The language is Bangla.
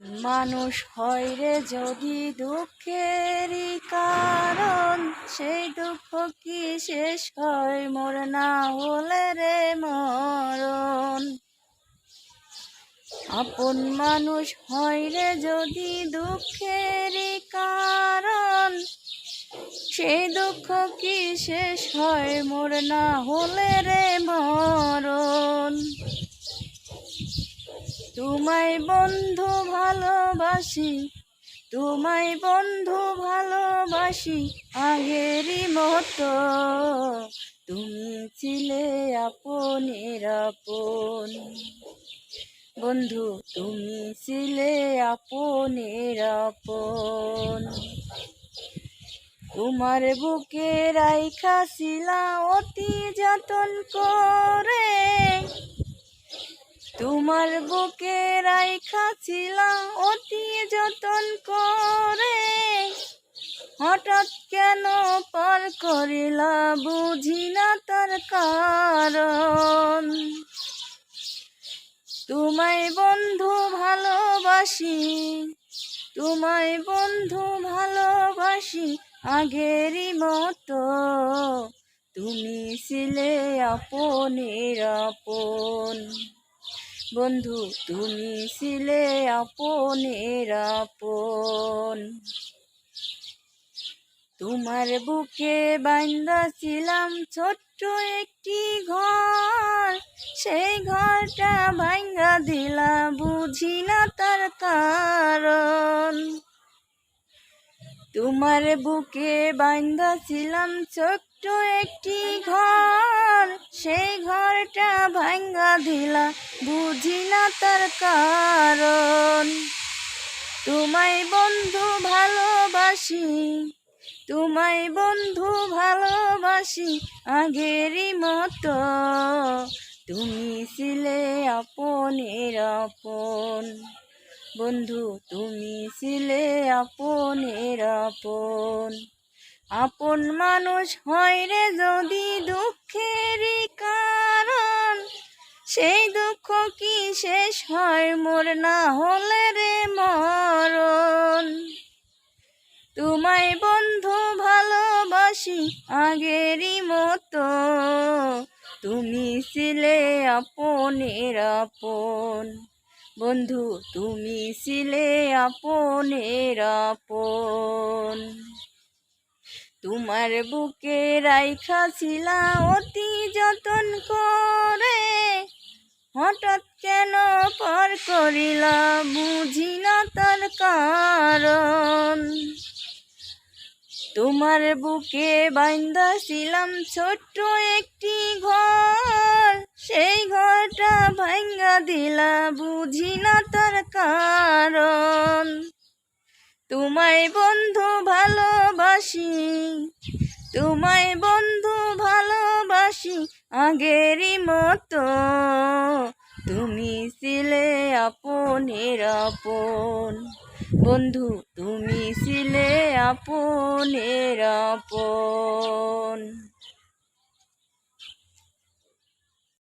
মানুষ হয় রে যদি দুঃখেরই কারণ, সেই দুঃখ কি শেষ হয়? মোর না হলে রে মরণ। আপন মানুষ হয় রে যদি দুঃখেরই কারণ, সেই দুঃখ কি শেষ হয়? মোর না হলে রে মরণ। তোমায় বন্ধু ভালোবাসি, তোমায় বন্ধু ভালোবাসি আগেরই মতো। তুমি ছিলে আপনের আপন। বন্ধু, তুমি ছিলে আপনের আপন। তোমার বুকে রাইখা ছিলা অতি যতন করে তোমার বুকে রাইখা ছিলা অতি যতন করে। হঠাৎ কেন পার করিলা বুঝি না তার কারণ। তোমায় বন্ধু ভালোবাসি, তোমায় বন্ধু ভালোবাসি আগেরই মতো। তুমি ছিলে আপনের আপন। বন্ধু, তুমি ছিলে আপনের আপন। তোমার বুকে বান্দা ছিলাম ছোট্ট একটি ঘর। সেই ঘরটা ভাঙ্গা দিলা, বুঝি না তার কারণ। তোমার বুকে বান্দা ছিলাম ছোট্ট একটি ঘর, সেই ঘরটা ভাঙ্গা দিলা, বুঝি না তার কারণ। তোমায় বন্ধু ভালোবাসি, তোমায় বন্ধু ভালোবাসি আগেরই মতো। তুমি ছিলে আপনের আপন। বন্ধু, তুমি ছিলে আপনের আপন। আপন মানুষ হয় রে যদি দুঃখের কারণ। সেই দুঃখ কি শেষ হয়? মোর না হলে রে মরণ। তোমায় বন্ধু ভালোবাসি আগেরই মতো। তুমি ছিলে আপনের আপন। বন্ধু, তুমি ছিলে আপনের আপন। তোমার বুকে রাইখা ছিলা অতি যতন করে। হঠাৎ কেন পর করিলা বুঝি না তার কারণ। তোমার বুকে বান্দা ছিলাম ছোট্ট একটি ঘর। সেই ঘরটা ভাঙ্গা দিলা বুঝি না তার কারণ। তোমায় বন্ধু ভালোবাসি তোমায় বন্ধু ভালোবাসি আগেরই মতো। তুমি ছিলে আপনের আপন। বন্ধু তুমি ছিলে আপনের আপন।